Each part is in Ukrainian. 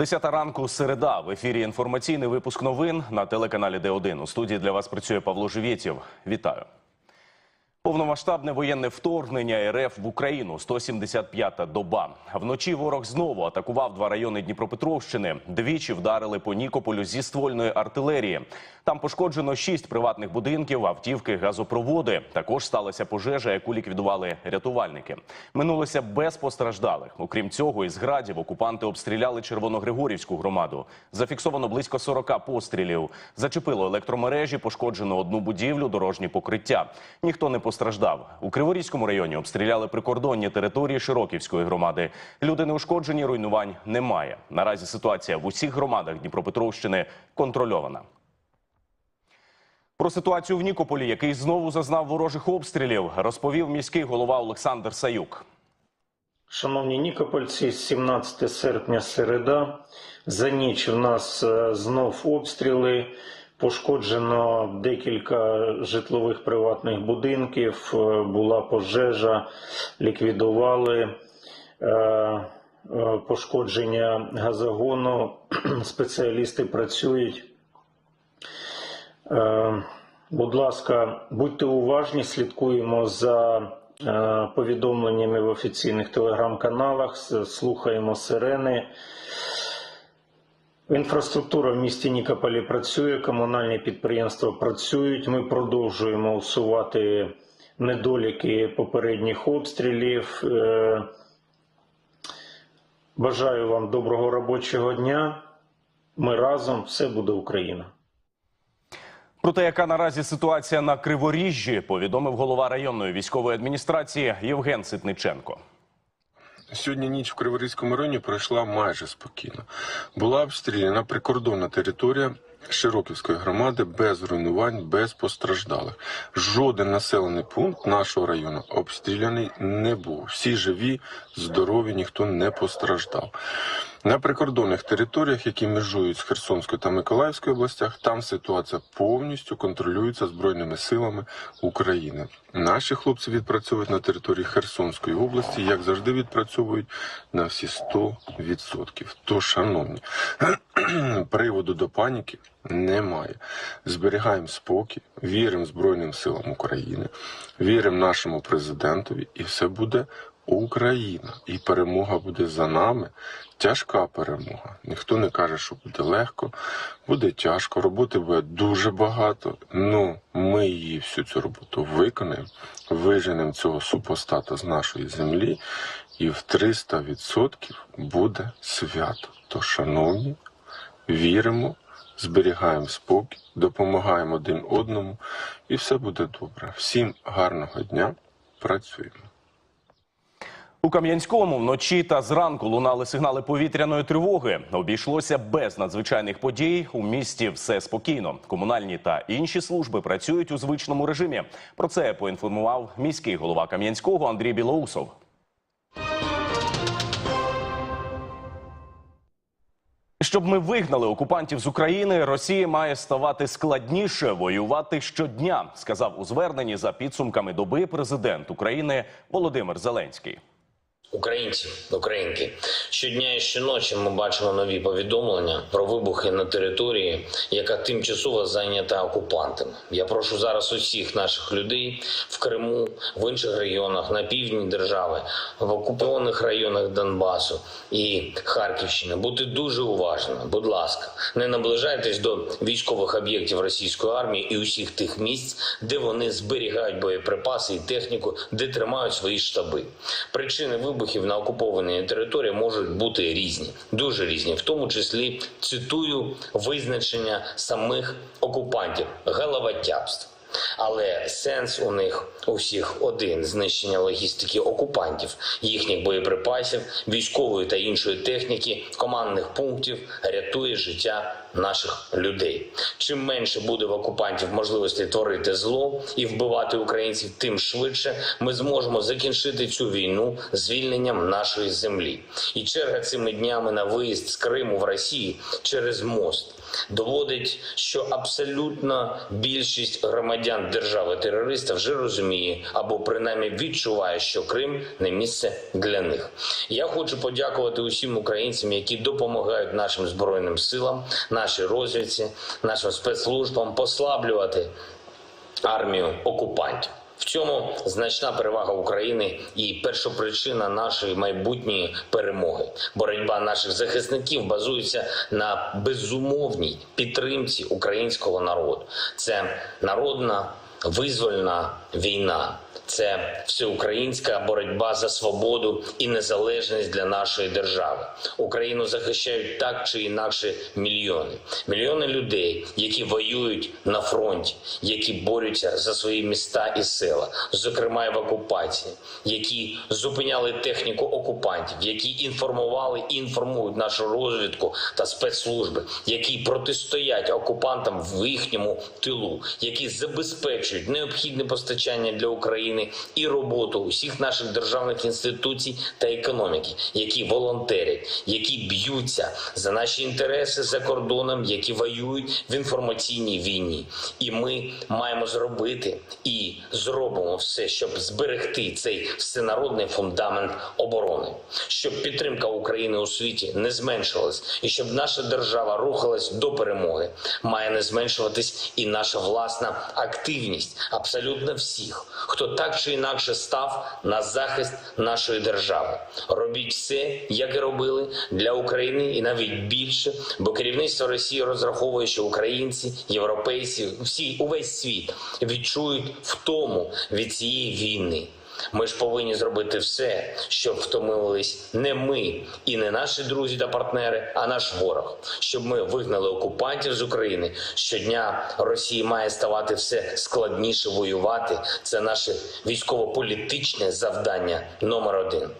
Десята ранку середа в ефірі інформаційний випуск новин на телеканалі Д1. У студії для вас працює Павло Живєтєв. Вітаю. Повномасштабне воєнне вторгнення РФ в Україну 175-та доба. Вночі ворог знову атакував два райони Дніпропетровщини. Двічі вдарили по Нікополю зі ствольної артилерії. Там пошкоджено шість приватних будинків, автівки, газопроводи. Також сталася пожежа, яку ліквідували рятувальники. Минулося без постраждалих. Окрім цього, із градів окупанти обстріляли Червоногригорівську громаду. Зафіксовано близько 40 пострілів. Зачепило електромережі, пошкоджено одну будівлю, дорожні покриття. Ніхто не постраждав. У Криворізькому районі обстріляли прикордонні території Широківської громади. Люди не ушкоджені, руйнувань немає. Наразі ситуація в усіх громадах Дніпропетровщини контрольована. Про ситуацію в Нікополі, який знову зазнав ворожих обстрілів, розповів міський голова Олександр Саюк. Шановні Нікопольці, 17 серпня середа. За ніч в нас е, знов обстріли. Пошкоджено декілька житлових приватних будинків. е, Була пожежа, ліквідували е, е, пошкодження газогону. Спеціалісти працюють. Будь ласка, будьте уважні, слідкуємо за повідомленнями в офіційних телеграм-каналах, слухаємо сирени. Інфраструктура в місті Нікополі працює, комунальні підприємства працюють. Ми продовжуємо усувати недоліки попередніх обстрілів. Е, Бажаю вам доброго робочого дня. Ми разом, все буде Україна. Про те, яка наразі ситуація на Криворіжжі, повідомив голова районної військової адміністрації Євген Ситниченко. Сьогодні ніч в Криворізькому районі пройшла майже спокійно. Була обстріляна прикордонна територія Широківської громади без руйнувань, без постраждалих. Жоден населений пункт нашого району обстріляний не був. Всі живі, здорові, ніхто не постраждав. На прикордонних територіях, які межують з Херсонською та Миколаївською областях, там ситуація повністю контролюється збройними силами України. Наші хлопці відпрацьовують на території Херсонської області, як завжди відпрацьовують на всі 100%. То, шановні, приводу до паніки немає. Зберігаємо спокій, віримо Збройним силам України, віримо нашому президентові, і все буде Україна. І перемога буде за нами. Тяжка перемога. Ніхто не каже, що буде легко, буде тяжко. Роботи буде дуже багато. Ну ми її всю цю роботу виконаємо, виженемо цього супостата з нашої землі, і в 300% буде свято. То, шановні, віримо, зберігаємо спокій, допомагаємо один одному, і все буде добре. Всім гарного дня. Працюємо. У Кам'янському вночі та зранку лунали сигнали повітряної тривоги. Обійшлося без надзвичайних подій. У місті все спокійно. Комунальні та інші служби працюють у звичному режимі. Про це поінформував міський голова Кам'янського Андрій Білоусов. Щоб ми вигнали окупантів з України, Росії має ставати складніше воювати щодня, сказав у зверненні за підсумками доби президент України Володимир Зеленський. Українці, українки, щодня і щоночі ми бачимо нові повідомлення про вибухи на території, яка тимчасово зайнята окупантами. Я прошу зараз усіх наших людей в Криму, в інших регіонах на півдні держави, в окупованих районах Донбасу і Харківщини бути дуже уважними. Будь ласка, не наближайтесь до військових об'єктів російської армії і усіх тих місць, де вони зберігають боєприпаси і техніку, де тримають свої штаби. Причини вибухів на окупованій території можуть бути різні, дуже різні, в тому числі цитую визначення самих окупантів головотяпство. Але сенс у них у всіх один знищення логістики окупантів, їхніх боєприпасів, військової та іншої техніки, командних пунктів рятує життя наших людей. Чим менше буде в окупантів можливості творити зло і вбивати українців, тим швидше ми зможемо закінчити цю війну звільненням нашої землі. І черга цими днями на виїзд з Криму в Росії через мост доводить, що абсолютна більшість громадян громадян держави-терориста вже розуміє або принаймні відчуває, що Крим не місце для них. Я хочу подякувати усім українцям, які допомагають нашим збройним силам, нашій розвідці, нашим спецслужбам послаблювати армію окупантів. В цьому значна перевага України і першопричина нашої майбутньої перемоги. Боротьба наших захисників базується на безумовній підтримці українського народу. Це народна визвольна війна. Це всеукраїнська боротьба за свободу і незалежність для нашої держави. Україну захищають так чи інакше мільйони. Мільйони людей, які воюють на фронті, які борються за свої міста і села, зокрема в окупації, які зупиняли техніку окупантів, які інформували і інформують нашу розвідку та спецслужби, які протистоять окупантам в їхньому тилу, які забезпечують необхідне постачання для України і роботу усіх наших державних інституцій та економіки, які волонтерять, які б'ються за наші інтереси за кордоном, які воюють в інформаційній війні. І ми маємо зробити і зробимо все, щоб зберегти цей всенародний фундамент оборони, щоб підтримка України у світі не зменшилась, і щоб наша держава рухалась до перемоги. Має не зменшуватись і наша власна активність абсолютно всіх, хто так чи інакше став на захист нашої держави. Робіть все, як і робили для України, і навіть більше, бо керівництво Росії розраховує, що українці, європейці, всі увесь світ відчують втому від цієї війни. Ми ж повинні зробити все, щоб втомились не ми і не наші друзі та партнери, а наш ворог, щоб ми вигнали окупантів з України. Щодня Росії має ставати все складніше воювати. Це наше військово-політичне завдання номер один.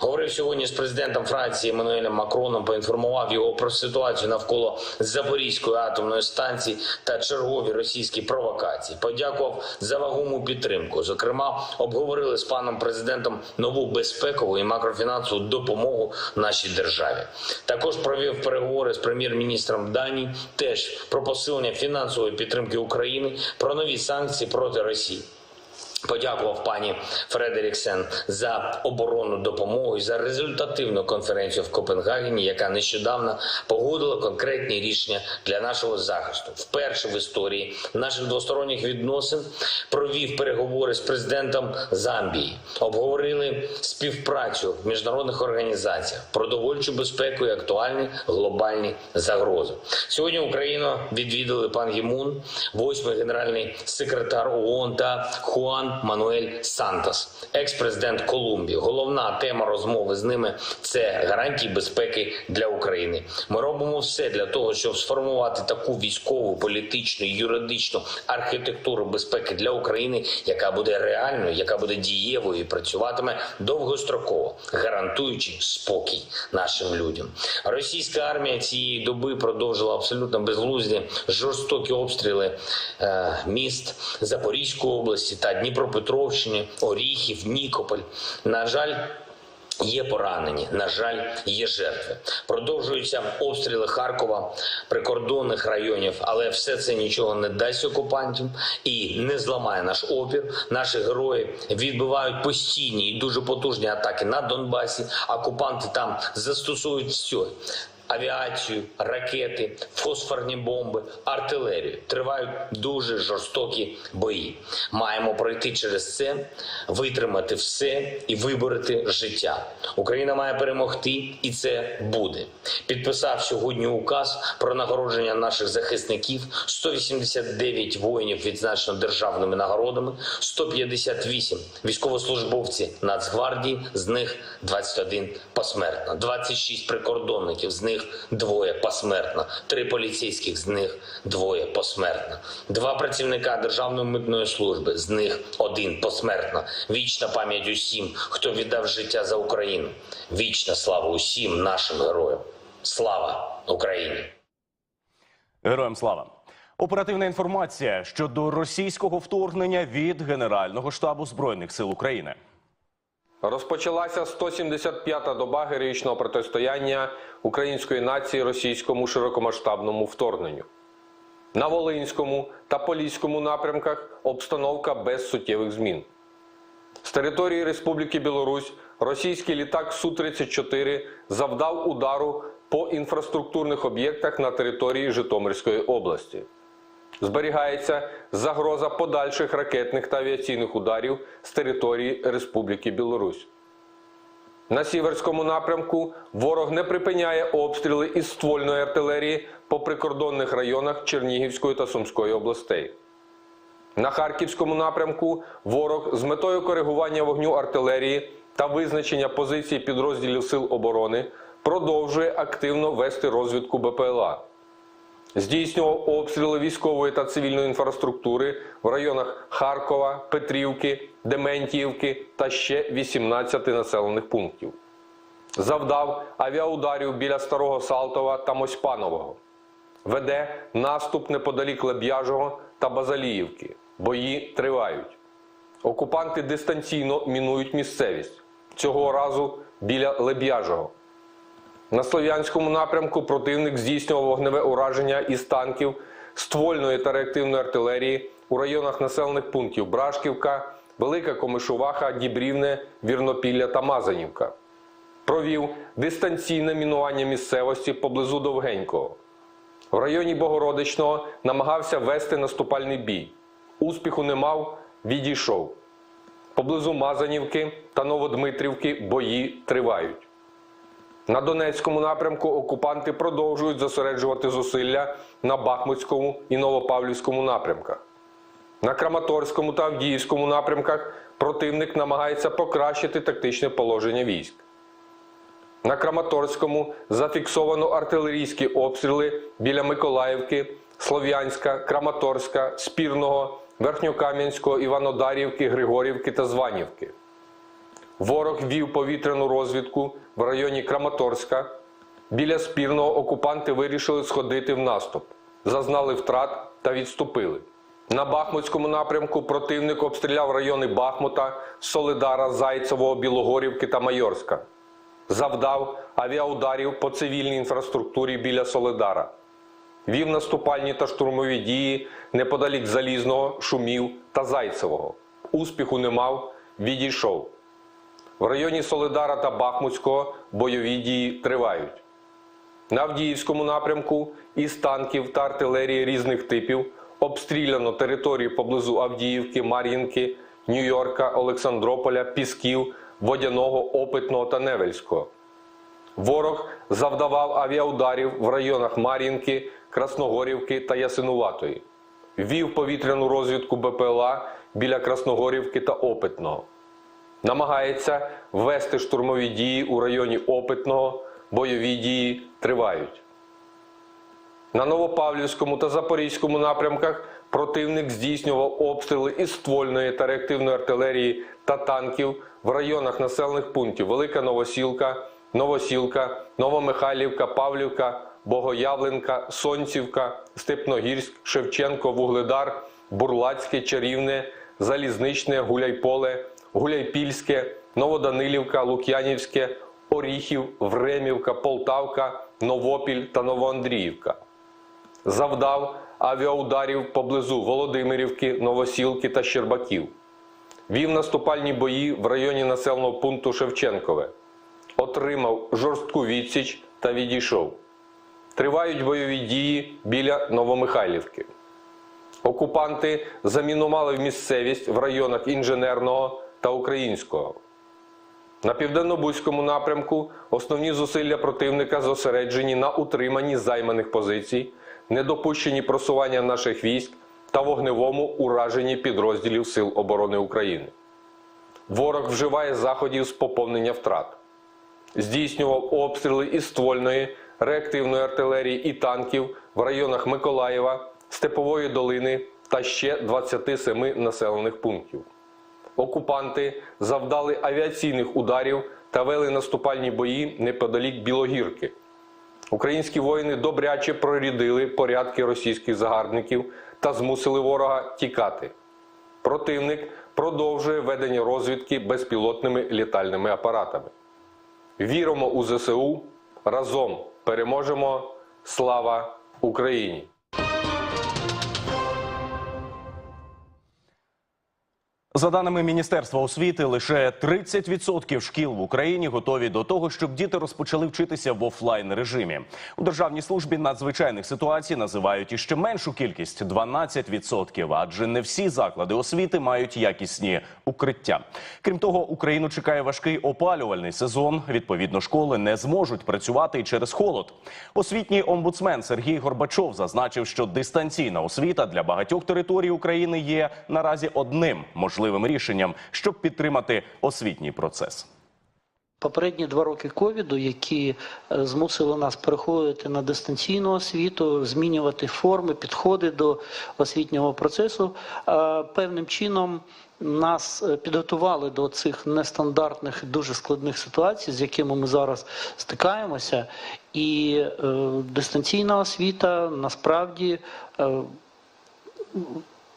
Говорив сьогодні з президентом Франції Еммануелем Макроном, поінформував його про ситуацію навколо Запорізької атомної станції та чергові російські провокації. Подякував за вагому підтримку. Зокрема, обговорили з паном президентом нову безпекову і макрофінансову допомогу нашій державі. Також провів переговори з прем'єр-міністром Данії, теж про посилення фінансової підтримки України, про нові санкції проти Росії. Подякував пані Фредеріксен за оборонну допомогу і за результативну конференцію в Копенгагені, яка нещодавно погодила конкретні рішення для нашого захисту. Вперше в історії наших двосторонніх відносин провів переговори з президентом Замбії, обговорили співпрацю в міжнародних організаціях, продовольчу безпеку і актуальні глобальні загрози. Сьогодні Україну відвідали пан Гімун, восьмий генеральний секретар ООН та Хуан Мануель Сантос, екс-президент Колумбії. Головна тема розмови з ними це гарантії безпеки для України. Ми робимо все для того, щоб сформувати таку військову, політичну, юридичну архітектуру безпеки для України, яка буде реальною, яка буде дієвою і працюватиме довгостроково, гарантуючи спокій нашим людям. Російська армія цієї доби продовжила абсолютно безглузді жорстокі обстріли е, міст Запорізької області та Дніпропетровщини, Оріхів, Нікополь. На жаль. Є поранені, на жаль, є жертви. Продовжуються обстріли Харкова, прикордонних районів, але все це нічого не дасть окупантів і не зламає наш опір. Наші герої відбивають постійні і дуже потужні атаки на Донбасі. Окупанти там застосують все. Авіацію, ракети, фосфорні бомби, артилерію тривають дуже жорстокі бої. Маємо пройти через це, витримати все і вибороти життя. Україна має перемогти, і це буде. Підписав сьогодні указ про нагородження наших захисників. 189 воїнів відзначено державними нагородами, 158 військовослужбовці Нацгвардії, з них 21 посмертно, 26 прикордонників, з них двоє посмертно, три поліцейських, з них двоє посмертно, два працівника Державної митної служби, з них один посмертно. Вічна пам'ять усім, хто віддав життя за Україну. Вічна слава усім нашим героям. Слава Україні! Героям слава. Оперативна інформація щодо російського вторгнення від Генерального штабу збройних сил України. Розпочалася 175-та доба героїчного протистояння української нації російському широкомасштабному вторгненню. На Волинському та Поліському напрямках обстановка без суттєвих змін. З території Республіки Білорусь російський літак Су-34 завдав удару по інфраструктурних об'єктах на території Житомирської області. Зберігається загроза подальших ракетних та авіаційних ударів з території Республіки Білорусь. На сіверському напрямку ворог не припиняє обстріли із ствольної артилерії по прикордонних районах Чернігівської та Сумської областей. На Харківському напрямку ворог з метою коригування вогню артилерії та визначення позицій підрозділів Сил оборони продовжує активно вести розвідку БПЛА. Здійснював обстріли військової та цивільної інфраструктури в районах Харкова, Петрівки, Дементіївки та ще 18 населених пунктів. Завдав авіаударів біля Старого Салтова та Мосьпанового. Веде наступ неподалік Леб'яжого та Базаліївки. Бої тривають. Окупанти дистанційно мінують місцевість. Цього разу біля Леб'яжого. На Слов'янському напрямку противник здійснював вогневе ураження із танків, ствольної та реактивної артилерії у районах населених пунктів Брашківка, Велика Комишуваха, Дібрівне, Вірнопілля та Мазанівка. Провів дистанційне мінування місцевості поблизу Довгенького. В районі Богородичного намагався вести наступальний бій. Успіху не мав, відійшов. Поблизу Мазанівки та Новодмитрівки бої тривають. На Донецькому напрямку окупанти продовжують зосереджувати зусилля на Бахмутському і Новопавлівському напрямках. На Краматорському та Авдіївському напрямках противник намагається покращити тактичне положення військ. На Краматорському зафіксовано артилерійські обстріли біля Миколаївки, Слов'янська, Краматорська, Спірного, Верхньокам'янського, Іванодарівки, Григорівки та Званівки. Ворог вів повітряну розвідку в районі Краматорська. Біля спірного окупанти вирішили сходити в наступ, зазнали втрат та відступили. На Бахмутському напрямку противник обстріляв райони Бахмута, Солидара, Зайцевого, Білогорівки та Майорська. Завдав авіаударів по цивільній інфраструктурі біля Солидара. Вів наступальні та штурмові дії неподалік Залізного, Шумів та Зайцевого. Успіху не мав, відійшов. В районі Солидара та Бахмутського бойові дії тривають. На Авдіївському напрямку із танків та артилерії різних типів обстріляно території поблизу Авдіївки, Мар'їнки, Нью-Йорка, Олександрополя, Пісків, Водяного, Опитного та Невельського. Ворог завдавав авіаударів в районах Мар'їнки, Красногорівки та Ясинуватої. Вів повітряну розвідку БПЛА біля Красногорівки та Опитного намагається ввести штурмові дії у районі Опитного, бойові дії тривають. На Новопавлівському та Запорізькому напрямках противник здійснював обстріли із ствольної та реактивної артилерії та танків в районах населених пунктів Велика Новосілка, Новосілка, Новомихайлівка, Павлівка, Богоявленка, Сонцівка, Степногірськ, Шевченко, Вугледар, Бурлацьке, Чарівне, Залізничне, Гуляйполе, Гуляйпільське, Новоданилівка, Лук'янівське, Оріхів, Времівка, Полтавка, Новопіль та Новоандріївка. Завдав авіаударів поблизу Володимирівки, Новосілки та Щербаків. Вів наступальні бої в районі населеного пункту Шевченкове. Отримав жорстку відсіч та відійшов. Тривають бойові дії біля Новомихайлівки. Окупанти замінували місцевість в районах інженерного та українського. На південно-бузькому напрямку основні зусилля противника зосереджені на утриманні займаних позицій, недопущенні просування наших військ та вогневому ураженні підрозділів Сил оборони України. Ворог вживає заходів з поповнення втрат, здійснював обстріли із ствольної, реактивної артилерії і танків в районах Миколаєва, Степової долини та ще 27 населених пунктів. Окупанти завдали авіаційних ударів та вели наступальні бої неподалік Білогірки. Українські воїни добряче прорядили порядки російських загарбників та змусили ворога тікати. Противник продовжує ведення розвідки безпілотними літальними апаратами. Віримо у ЗСУ. Разом переможемо. Слава Україні! За даними Міністерства освіти, лише 30% шкіл в Україні готові до того, щоб діти розпочали вчитися в офлайн режимі. У державній службі надзвичайних ситуацій називають іще меншу кількість 12%, адже не всі заклади освіти мають якісні укриття. Крім того, Україну чекає важкий опалювальний сезон. Відповідно, школи не зможуть працювати і через холод. Освітній омбудсмен Сергій Горбачов зазначив, що дистанційна освіта для багатьох територій України є наразі одним можливим рішенням, щоб підтримати освітній процес. Попередні два роки ковіду, які е, змусили нас переходити на дистанційну освіту, змінювати форми, підходи до освітнього процесу, е, певним чином нас е, підготували до цих нестандартних, дуже складних ситуацій, з якими ми зараз стикаємося. І дистанційна освіта насправді.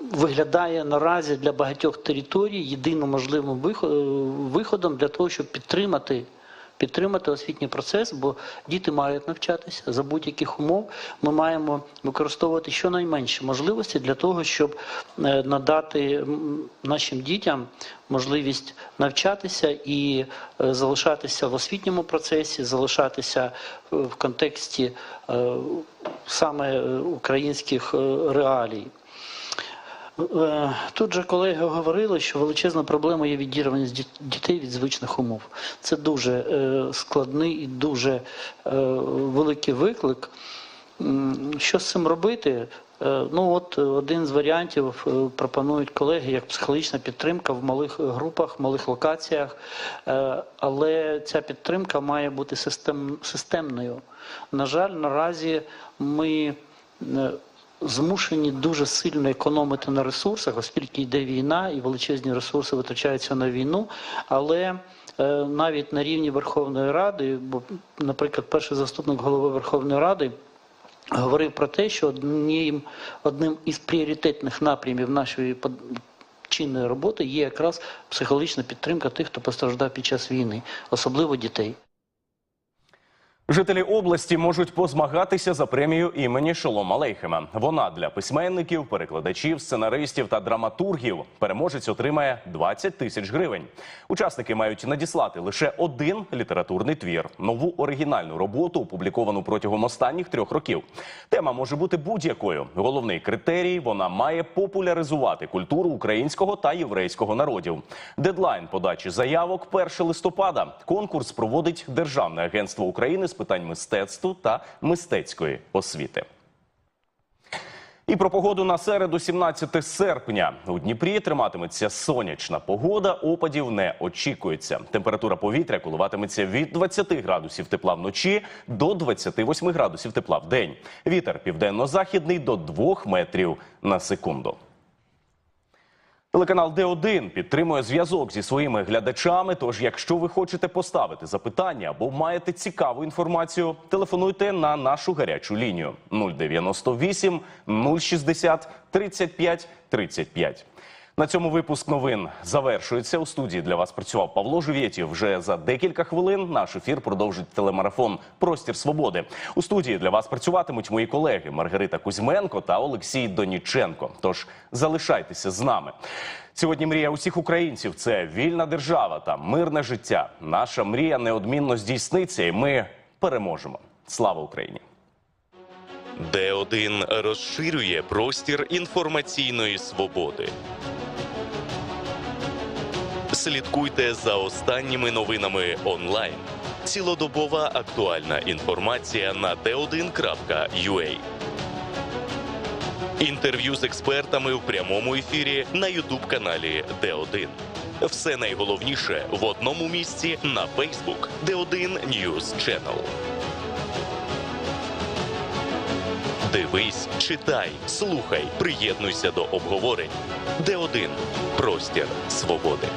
Виглядає наразі для багатьох територій єдиним можливим е, виходом для того, щоб підтримати. Підтримати освітній процес, бо діти мають навчатися за будь-яких умов. Ми маємо використовувати щонайменші можливості для того, щоб е, надати нашим дітям можливість навчатися і е, залишатися в освітньому процесі, залишатися в контексті саме українських реалій. Е, Тут же колеги говорили, що величезна проблема є відірваність дітей від звичних умов. Це дуже е, складний і дуже е, великий виклик. Що з цим робити? Ну от один з варіантів пропонують колеги як психологічна підтримка в малих групах, малих локаціях. Але ця підтримка має бути систем, системною. На жаль, наразі ми змушені дуже сильно економити на ресурсах, оскільки йде війна і величезні ресурси витрачаються на війну. Але е, навіть на рівні Верховної Ради, бо, наприклад, перший заступник голови Верховної Ради. Говорив про те, що одним, одним із пріоритетних напрямів нашої чинної роботи є якраз психологічна підтримка тих, хто постраждав під час війни, особливо дітей. Жителі області можуть позмагатися за премію імені Шолома Алейхема. Вона для письменників, перекладачів, сценаристів та драматургів. Переможець отримає 20 тисяч гривень. Учасники мають надіслати лише один літературний твір, нову оригінальну роботу, опубліковану протягом останніх трьох років. Тема може бути будь-якою. Головний критерій вона має популяризувати культуру українського та єврейського народів. Дедлайн подачі заявок 1 листопада. Конкурс проводить Державне агентство України з питань мистецтва та мистецької освіти. І про погоду на середу, 17 серпня. У Дніпрі триматиметься сонячна погода. Опадів не очікується. Температура повітря коливатиметься від 20 градусів тепла вночі до 28 градусів тепла в день. Вітер південно-західний до 2 метрів на секунду. Телеканал Д1 підтримує зв'язок зі своїми глядачами. Тож, якщо ви хочете поставити запитання або маєте цікаву інформацію, телефонуйте на нашу гарячу лінію 098 060 35 35. На цьому випуск новин завершується. У студії для вас працював Павло Живєтів. Вже за декілька хвилин наш ефір продовжить телемарафон Простір свободи. У студії для вас працюватимуть мої колеги Маргарита Кузьменко та Олексій Доніченко. Тож залишайтеся з нами. Сьогодні мрія усіх українців це вільна держава та мирне життя. Наша мрія неодмінно здійсниться, і ми переможемо. Слава Україні! Д1 розширює простір інформаційної свободи. Слідкуйте за останніми новинами онлайн. Цілодобова актуальна інформація на d1.ua. Інтерв'ю з експертами в прямому ефірі на Ютуб-каналі Д1. Все найголовніше в одному місці на Facebook Д1 News Channel. Дивись, читай, слухай, приєднуйся до обговорень. Д1 простір свободи.